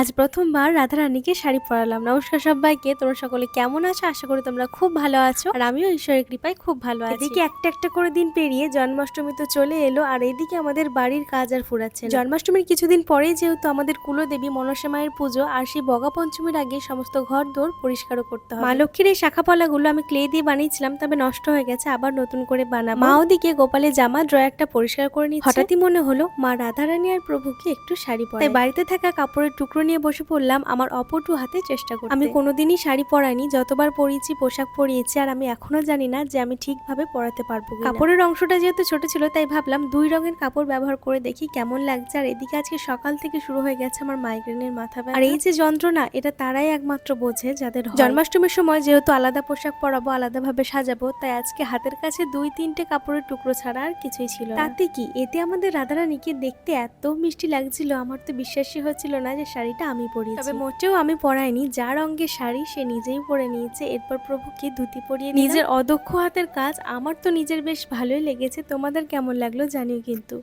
আজ প্রথমবার রাধারানীকে শাড়ি পরালাম। নমস্কার সবাইকে তোমরা সকলে কেমন আছো? আশা করি তোমরা খুব ভালো আছো। আর আমিও ঈশ্বরের কৃপায় খুব ভালো আছি। এদিকে একটা একটা করে দিন পেরিয়ে জন্মাষ্টমী তো চলে এলো আর এদিকে আমাদের বাড়ির কাজ আর ফুরাচ্ছে জন্মাষ্টমীর কিছুদিন পরেই যেহেতু আমাদের কুলদেবী মনসা মায়ের পুজো আর সেই বগা পঞ্চমীর আগে সমস্ত ঘর দোর পরিষ্কারও করতে হবে। মা লক্ষ্মীর এই শাখা পলাগুলো আমি ক্লে দিয়ে বানিয়েছিলাম তবে নষ্ট হয়ে গেছে আবার নতুন করে বানাবো। মা ওদিকে গোপালের জামা ড্রয়ারটা পরিষ্কার করে নিচ্ছে। হঠাৎই মনে হলো মা রাধারানী আর প্রভুকে একটু শাড়ি পরে বাড়িতে থাকা কাপড়ের টুকরো নিয়ে বসে পড়লাম আমার অপটু হাতে চেষ্টা করতে। আমি কোনোদিনই শাড়ি পরাইনি যতবার পরিয়েছি পোশাক পরিয়েছি আর আমি এখনও জানি না যে আমি ঠিকভাবে পরাতে পারব কাপড়ের অংশটা যেহেতু ছোট ছিল তাই ভাবলাম দুই রঙের কাপড় ব্যবহার করে দেখি কেমন লাগছে। আর এদিকে আজকে সকাল থেকে শুরু হয়ে গেছে আমার মাইগ্রেনের মাথা ব্যথা। আর এই যে যন্ত্রণা এটা তারাই একমাত্র বোঝে যাদের জন্মাষ্টমীর সময় যেহেতু আলাদা পোশাক পরাবো আলাদাভাবে সাজাবো তাই আজকে হাতের কাছে দুই তিনটে কাপড়ের টুকরো ছাড়া আর কিছুই ছিল তাতে কি? এতে আমাদের রাধারানীকে দেখতে এত মিষ্টি লাগছিল আমার তো বিশ্বাসই হচ্ছিল না যে শাড়িটা আমি পরি তবে মোটেও আমি পরাইনি। যার রঙের শাড়ি সে নিজেই পরে নিয়েছে। এরপর প্রভুকে ধুতি পরিয়ে নিজের অদক্ষ হাতের কাজ আমার তো নিজের বেশ ভালোই লেগেছে। তোমাদের কেমন লাগল জানিও কিন্তু।